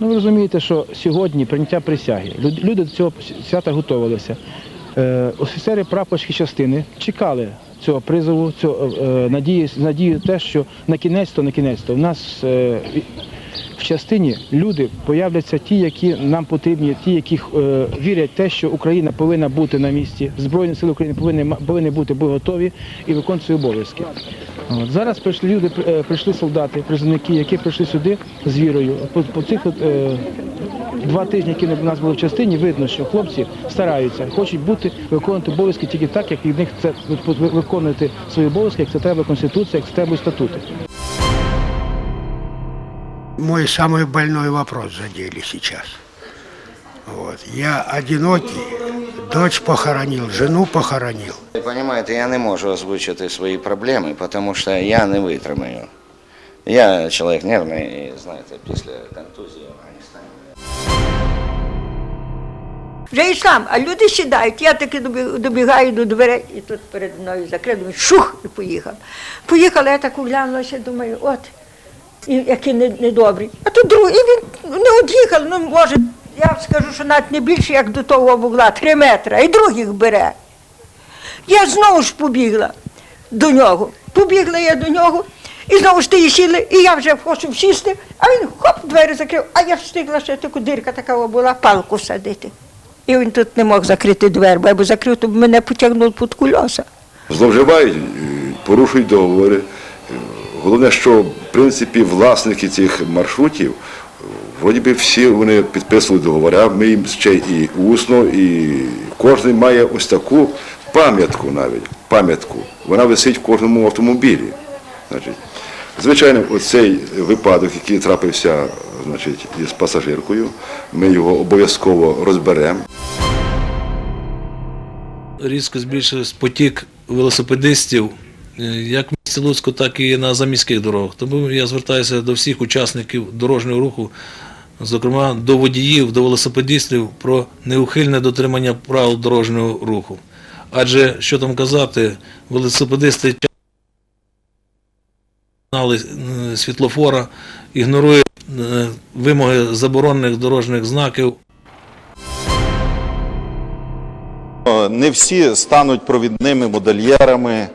Ну ви розумієте, що сьогодні прийняття присяги. Люди до цього свята готувалися. Е, Офіцери прапорської частини чекали цього призову, цього е, надії, надію те, що на кінець то на кінець то в нас е, в частині люди появляться ті, які нам потрібні, ті, які вірять в те, що Україна повинна бути на місці, Збройні сили України повинні, повинні бути готові і виконувати свої обов'язки. От. Зараз прийшли люди, е, прийшли солдати, призовники, які прийшли сюди з вірою. По, по цих е, два тижні, які в нас були в частині, видно, що хлопці стараються, хочуть бути, виконувати обов'язки тільки так, як від них це виконувати свої обов'язки, як це треба Конституція, як це треба статути. Мой самый больной вопрос задели сейчас. Вот. Я одинокий, дочь похоронил, жену похоронил. Ви розумієте, я не можу озвучити свої проблеми, тому що я не витримаю. Я чоловік нервний, і знаєте, після контузії в Афганістані. Вже сам, а люди сідають. Я таки добі- добігаю до дверей, і тут перед мною закрив, думаю, шух, і поїхав. Поїхала, я так оглянулася, думаю, от, і який не- недобрий. А тут другий, і він не од'їхав, ну може, я скажу, що навіть не більше, як до того вугла, три метри, і других бере. Я знову ж побігла до нього. Побігла я до нього, і знову ж ти сіли, і я вже хочу сісти, а він хоп, двері закрив, а я встигла ще таку дирка така була, палку садити. І він тут не мог закрити двері, бо якби закрив, то б мене потягнув під кульоса. зловживають, порушують договори. Головне, що в принципі власники цих маршрутів, вроді би всі вони підписували договори, ми їм ще і усно, і кожен має ось таку пам'ятку навіть. Пам'ятку. Вона висить в кожному автомобілі. Значить, звичайно, оцей випадок, який трапився значить, із пасажиркою, ми його обов'язково розберемо. різко збільшився потік велосипедистів е, як в місті Луцьку, так і на заміських дорогах. Тому я звертаюся до всіх учасників дорожнього руху, зокрема до водіїв, до велосипедистів про неухильне дотримання правил дорожнього руху. Адже що там казати, велосипедисти е, світлофора, ігнорують е, вимоги заборонених дорожніх знаків. Не всі стануть провідними модельєрами,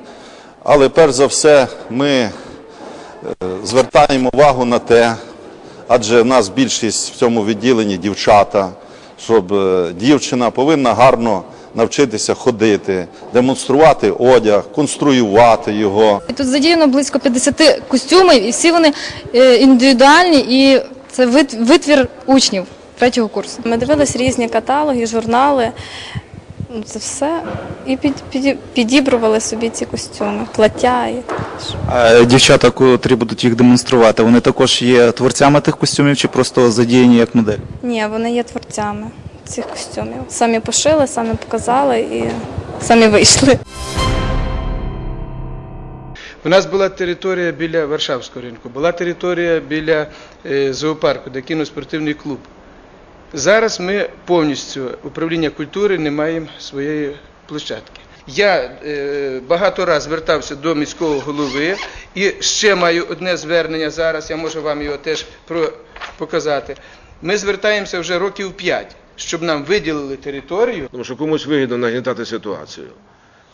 але перш за все ми е, звертаємо увагу на те, адже в нас більшість в цьому відділенні дівчата, щоб е, дівчина повинна гарно навчитися ходити, демонструвати одяг, конструювати його. І Тут задіяно близько 50 костюмів, і всі вони е, індивідуальні, і це вит- витвір учнів третього курсу. Ми дивились різні каталоги, журнали. Ну, Це все. І під, під, підібрували собі ці костюми, плаття. І таке. А дівчата, котрі будуть їх демонструвати, вони також є творцями тих костюмів чи просто задіяні як модель? Ні, вони є творцями цих костюмів. Самі пошили, самі показали і самі вийшли. У нас була територія біля Варшавського ринку, була територія біля е, зоопарку, де кіноспортивний клуб. Зараз ми повністю управління культури не маємо своєї площадки. Я е, багато разів звертався до міського голови і ще маю одне звернення зараз, я можу вам його теж показати. Ми звертаємося вже років п'ять, щоб нам виділили територію Тому що комусь вигідно нагнітати ситуацію.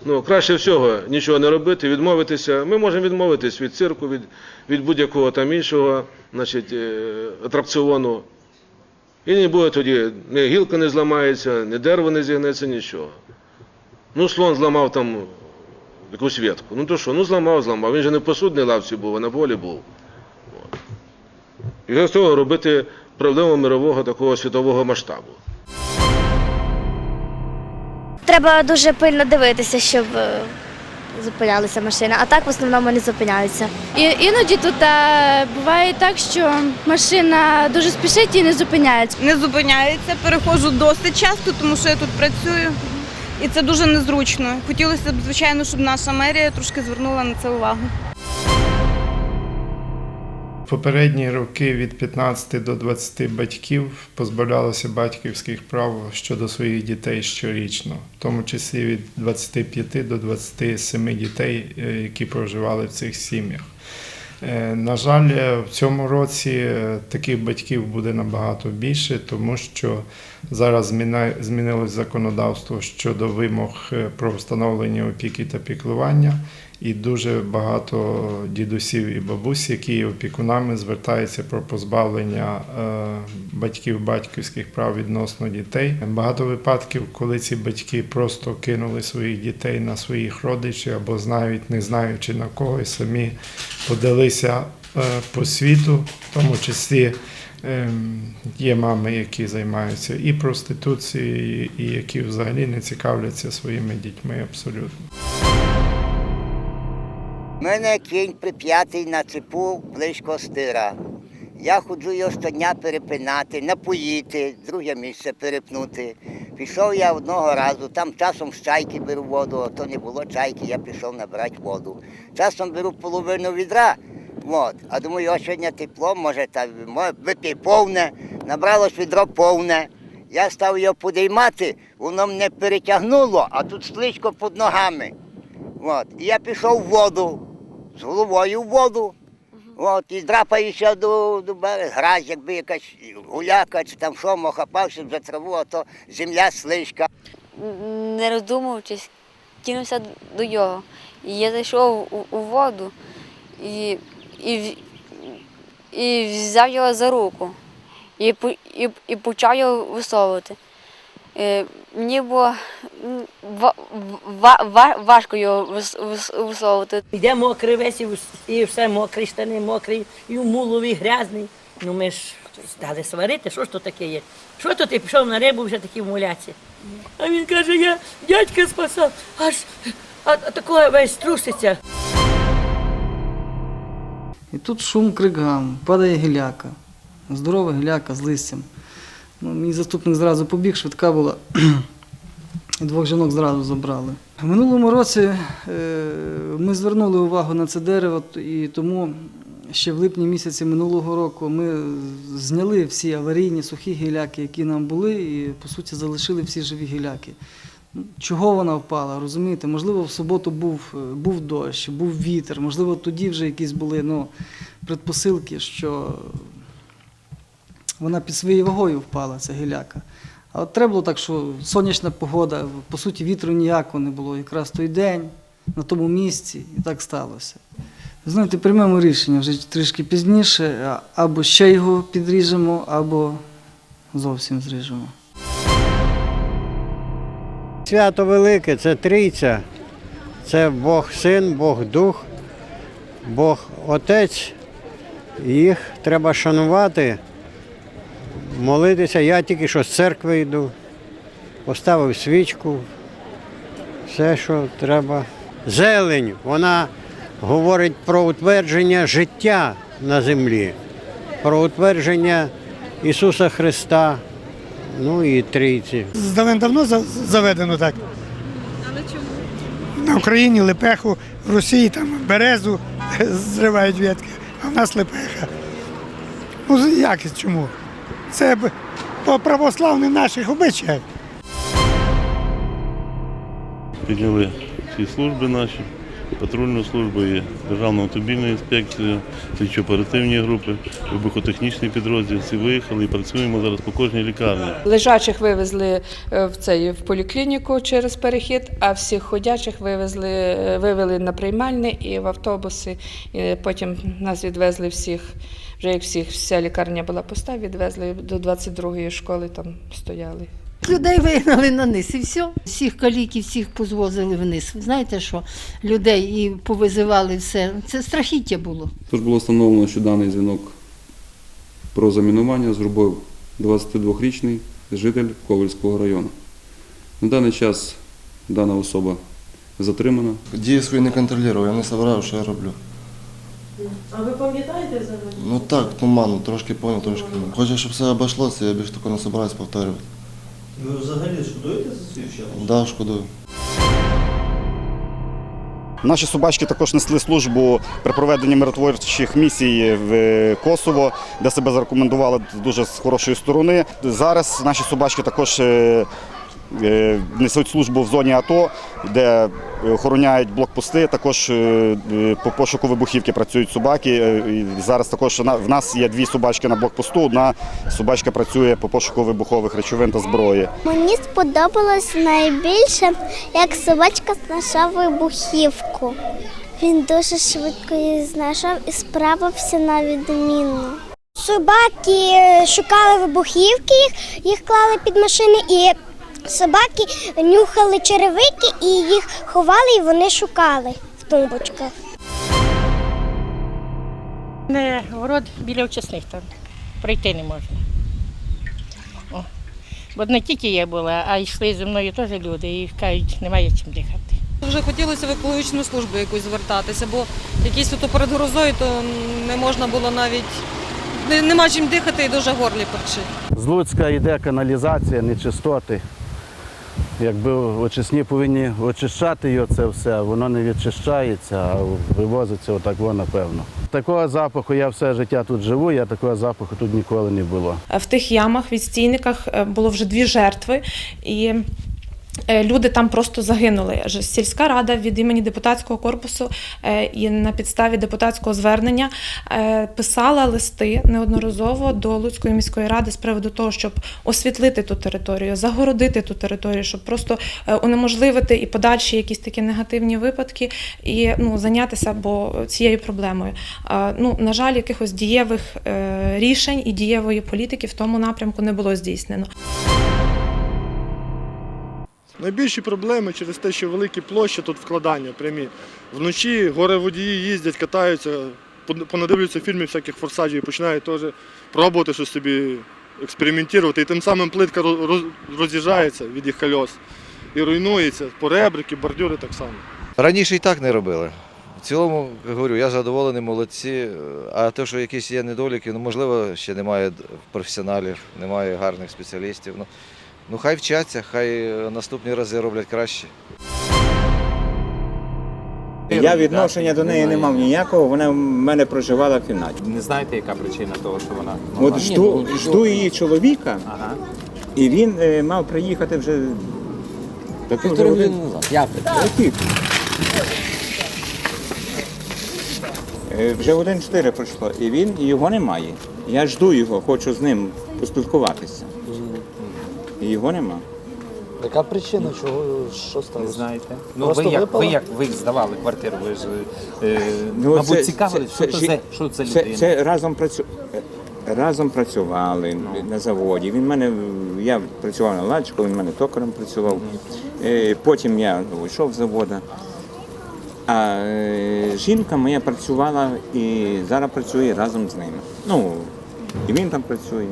Ну, краще всього нічого не робити, відмовитися. Ми можемо відмовитись від цирку, від, від будь-якого там іншого значить, е, атракціону. І не буде тоді, ні гілка не зламається, ні дерево не зігнеться, нічого. Ну, слон зламав там якусь ветку. Ну то що, ну зламав, зламав. Він же не в посудній лавці був, а на полі був. І з того робити проблему мирового такого світового масштабу. Треба дуже пильно дивитися, щоб е, зупинялися машини, а так в основному не зупиняються. І, іноді тут а, буває так, що машина дуже спішить і не зупиняється. не зупиняється. Переходжу досить часто, тому що я тут працюю. І це дуже незручно. Хотілося б, звичайно, щоб наша мерія трошки звернула на це увагу. Попередні роки від 15 до 20 батьків позбавлялося батьківських прав щодо своїх дітей щорічно, в тому числі від 25 до 27 дітей, е, які проживали в цих сім'ях. Е, На жаль, е, в цьому році таких батьків буде набагато більше, тому що зараз змінилось законодавство щодо вимог про встановлення опіки та піклування. І дуже багато дідусів і бабусь, які опікунами, звертаються про позбавлення е, батьків батьківських прав відносно дітей. Багато випадків, коли ці батьки просто кинули своїх дітей на своїх родичів або знають, не знаючи на кого, і самі подалися е, по світу, в тому числі. ем, Є мами, які займаються і проституцією, і які взагалі не цікавляться своїми дітьми абсолютно. У мене кінь прип'ятий на цепу близько стира. Я ходжу його щодня перепинати, напоїти, друге місце перепнути. Пішов я одного разу, там часом з чайки беру воду, а то не було чайки, я пішов набрати воду. Часом беру половину відра, от, а думаю, о, сьогодні тепло, може, та випій повне, набралось відро повне. Я став його подіймати, воно мене перетягнуло, а тут слизько під ногами. От. І я пішов в воду, з головою в воду. От, і драпаюся до, до берега, грязь, якби якась гуляка чи там що, мохапався за траву, а то земля слизька. не роздумуючись, кинувся до його. І я зайшов у, у воду і, і, і взяв його за руку і, і, і почав його висовувати. Е, Мені було важко його вис- вис- висовувати. Йде мокрий весь і все мокрий, штани мокрі, і в мулові грязний. Ну ми ж стали сварити, що ж то таке є? Що то ти пішов на рибу вже такі вмуляці? А він каже, я дядька спасав, аж а, а такого весь труситься. І тут шум крик гам, падає гіляка. Здорова гіляка з листям. Ну, мій заступник зразу побіг, швидка була. Двох жінок зразу забрали. В минулому році е, ми звернули увагу на це дерево, і тому ще в липні місяці минулого року ми зняли всі аварійні сухі гіляки, які нам були, і по суті залишили всі живі гіляки. Ну, Чого вона впала, розумієте? Можливо, в суботу був, е, був дощ, був вітер, можливо, тоді вже якісь були ну, предпосилки, що вона під своєю вагою впала, ця гіляка. А от треба було так, що сонячна погода, по суті, вітру ніякого не було. Якраз той день, на тому місці, і так сталося. Знаєте, приймемо рішення вже трішки пізніше, або ще його підріжемо, або зовсім зріжемо. Свято велике це трійця, це Бог Син, Бог Дух, Бог Отець. Їх треба шанувати, молитися. Я тільки що з церкви йду, поставив свічку, все, що треба. Зелень, вона говорить про утвердження життя на землі, про утвердження Ісуса Христа, ну і трійці. Давно заведено так. Але чому? На Україні лепеху, в Росії там березу зривають ветки, а в нас лепеха. Ну як чому? Це по православних наших обичаях. підняли всі служби наші, патрульну службу і Державну автомобільну інспекцію, слідчо-оперативні групи, вибухотехнічний підрозділ. Всі виїхали і працюємо зараз по кожній лікарні. Лежачих вивезли е, в цей в поліклініку через перехід, а всіх ходячих вивезли, е, вивели на приймальне і в автобуси. І потім нас відвезли всіх. Вже як всіх, вся лікарня була пуста, відвезли до 22-ї школи, там стояли. Людей вигнали на низ і все. Всіх каліків, всіх позвозили вниз. Знаєте що? Людей і повизивали все. Це страхіття було. Тож було встановлено, що даний дзвінок про замінування зробив 22-річний житель Ковальського району. На даний час дана особа затримана. Дії свої не контролював, я не собирав, що я роблю. А ви пам'ятаєте взагалі? Ну так, туманно, трошки понял, трошки ні. Хочу, щоб все обійшлося, я більше такого не собираюсь повторювати. Ви взагалі шкодуєте за свій час? Да, шкодую. Наші собачки також несли службу при проведенні миротворчих місій в Косово, де себе зарекомендували дуже з хорошої сторони. Зараз наші собачки також е, несуть службу в зоні АТО, де охороняють блокпости. Також е, е, по пошуку вибухівки працюють собаки. Е, Зараз також в нас є дві собачки на блокпосту. Одна собачка працює по пошуку вибухових речовин та зброї. Мені сподобалось найбільше, як собачка знайшов вибухівку. Він дуже швидко її знайшов і справився на відмінно. Собаки шукали вибухівки, їх клали під машини, і собаки нюхали черевики і їх ховали, і вони шукали в тумбочках. Не город біля очисних там. Пройти не можна. О. Бо не тільки я була, а йшли зі мною теж люди і кажуть, немає чим дихати. Вже хотілося в екологічну службу якусь звертатися, бо якісь ото перед грозою, то не можна було навіть нема чим дихати і дуже горлі перчить. З Луцька йде каналізація, нечистоти. Якби очисні повинні очищати його це все, воно не відчищається, а вивозиться отак воно, напевно. Такого запаху я все життя тут живу, я такого запаху тут ніколи не було. В тих ямах, відстійниках е, було вже дві жертви, і е, люди там просто загинули. Сільська рада від імені депутатського корпусу е, і на підставі депутатського звернення е, писала листи неодноразово до Луцької міської ради з приводу того, щоб освітлити ту територію, загородити ту територію, щоб просто е, унеможливити і подальші якісь такі негативні випадки і ну, зайнятися бо цією проблемою. Ну, на жаль, якихось дієвих е, рішень і дієвої політики в тому напрямку не було здійснено. Найбільші проблеми через те, що великі площі тут вкладання прямі. Вночі горе водії їздять, катаються, пон- понадивляються фільмів всяких форсажів і починають теж пробувати щось собі експериментувати. І тим самим плитка роз- роз- роз'їжджається від їх кольос і руйнується. Поребрики, бордюри так само. Раніше і так не робили. В цілому, говорю, я задоволений, молодці. А те, що якісь є недоліки, ну можливо, ще немає професіоналів, немає гарних спеціалістів. Ну, ну хай вчаться, хай наступні рази роблять краще. Я відношення до неї не мав ніякого, вона в мене проживала в кімнаті. Не знаєте, яка причина того, що вона От жду, жду її чоловіка, і він е, мав приїхати вже. Та півтори години назад. Я Який? Е, Вже один чотири пройшло, і він і його немає. Я жду його, хочу з ним поспілкуватися. І його нема. Яка причина, чого що сталося? Не знаєте. Ну Просто ви як, ви як ви здавали квартиру, ви ж е, Ну, мабуть це- цікавились, це- що, це- це, за, що це Це, людина. це разом працю... разом працювали на заводі. Він мене я працював на лачку, він мене токарем працював. Е, Потім я вийшов з заводу. А е, жінка моя працювала і зараз працює разом з ними. Ну, і він там працює.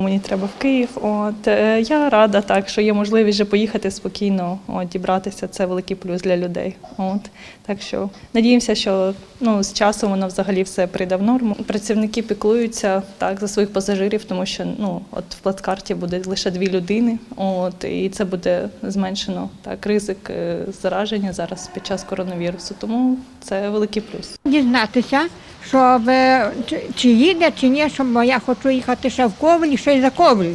Мені треба в Київ. От е, я рада так, що є можливість вже поїхати спокійно, от дібратися. Це великий плюс для людей. От так що надіємося, що ну з часом воно взагалі все прийде в норму. Працівники піклуються так за своїх пасажирів, тому що ну от в плацкарті буде лише дві людини. От і це буде зменшено так ризик е, зараження зараз під час коронавірусу. Тому це великий плюс. дізнатися, щоб чи, їде, чи ні, щоб бо я хочу їхати ще в Ковель, ще й за Ковель.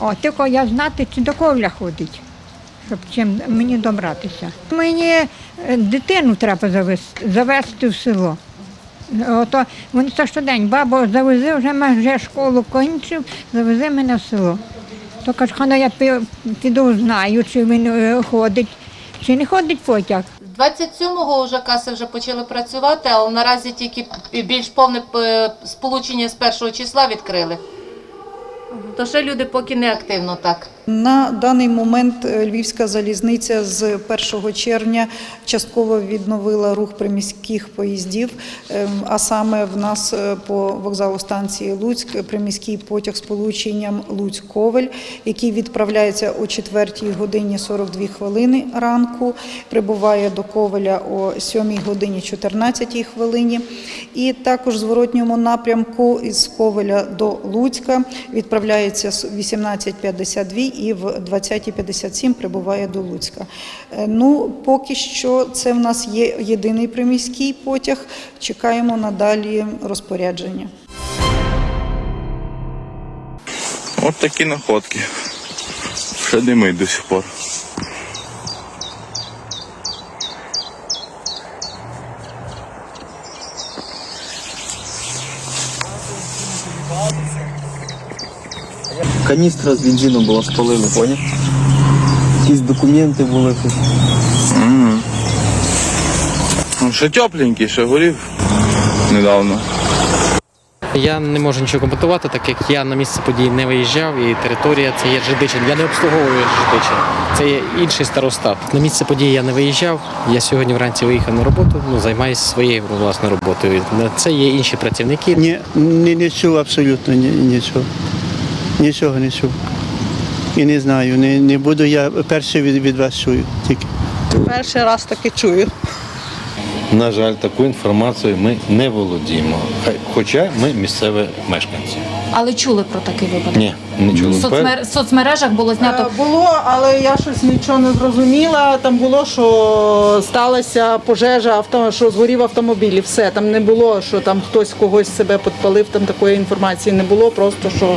О, тільки я знати, чи до Ковля ходить, щоб чим мені добратися. Мені е, дитину треба завести, завести в село. Ото вони це щодень, бабо, завези, вже майже школу кончив, завези мене в село. То каже, хана я піду знаю, чи він е, ходить, чи не ходить потяг. 27-го вже каси вже почали працювати, але наразі тільки більш повне е, сполучення з першого числа відкрили. То ще люди поки не активно так. На даний момент е, Львівська залізниця з 1 червня частково відновила рух приміських поїздів, ем, а саме в нас е, по вокзалу станції Луцьк приміський потяг з полученням Луцьк-Ковель, який відправляється о 4 годині 42 хвилини ранку, прибуває до Ковеля о 7 годині 14 хвилині. І також зворотньому напрямку із Ковеля до Луцька відправляється з 18.52 і в 20.57 прибуває до Луцька. Е, Ну, поки що це в нас є єдиний приміський потяг. Чекаємо надалі розпорядження. От такі находки. Ще димить до сих пор. Каністра з бензином була спалили, поняв? Якісь документи були тут. Угу. Ну, ще тепленький, ще горів недавно. Я не можу нічого коментувати, так як я на місце подій не виїжджав, і територія це є Жидичин. Я не обслуговую Жидичин. Це є інший старостат. На місце подій я не виїжджав. Я сьогодні вранці виїхав на роботу, ну займаюся своєю власною роботою. На це є інші працівники. Ні, не, не чув абсолютно ні, нічого. Нічого не чув. І не знаю, не, не буду, я перший від, від вас чую тільки. Перший раз таки чую. На жаль, таку інформацію ми не володіємо, хоча ми місцеві мешканці. Але чули про такий випадок? Ні, не В соцмер... в соцмережах було знято. Е, Було, але я щось нічого не зрозуміла. Там було, що сталася пожежа, авто, що згорів автомобіль. і Все там не було, що там хтось когось себе підпалив. Там такої інформації не було. Просто що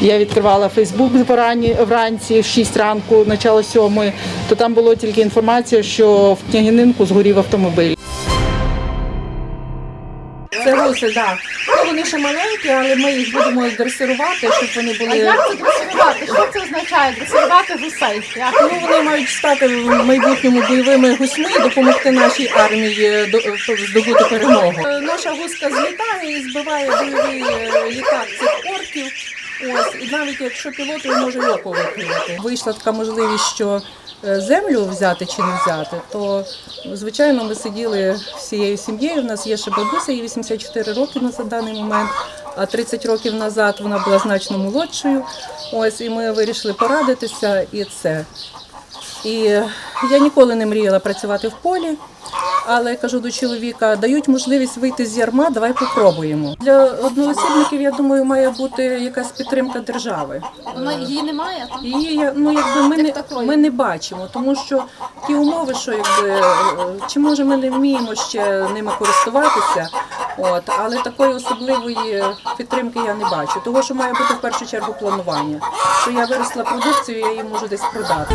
я відкривала Фейсбук врані, вранці, в 6 ранку, начало 7, то там було тільки інформація, що в княгининку згорів автомобіль. Це гуси, так. Ну, вони ще маленькі, але ми їх будемо дресирувати, щоб вони були. А як це дресирувати? Що це означає? Дресирувати гусей? Як? Ну, вони мають стати в майбутньому бойовими гусьми і допомогти нашій армії до- здобути перемогу. Е, Наша гуска злітає і збиває бойовий е, літак цих орків. Ось, і навіть якщо пілот він може й око викривати. Вийшла така можливість, що е, землю взяти чи не взяти, то звичайно ми сиділи всією сім'єю. У нас є ще бабуся, їй 84 роки на даний момент. А 30 років назад вона була значно молодшою. Ось і ми вирішили порадитися, і це. І я ніколи не мріяла працювати в полі, але кажу до чоловіка, дають можливість вийти з ярма, давай попробуємо. Для одноосібників, я думаю, має бути якась підтримка держави. Воно її немає? Її ну, якби ми не, ми не бачимо, тому що ті умови, що якби е, чи може ми не вміємо ще ними користуватися, от але такої особливої підтримки я не бачу. Того, що має бути в першу чергу планування. Що я виросла продукцію, я її можу десь продати.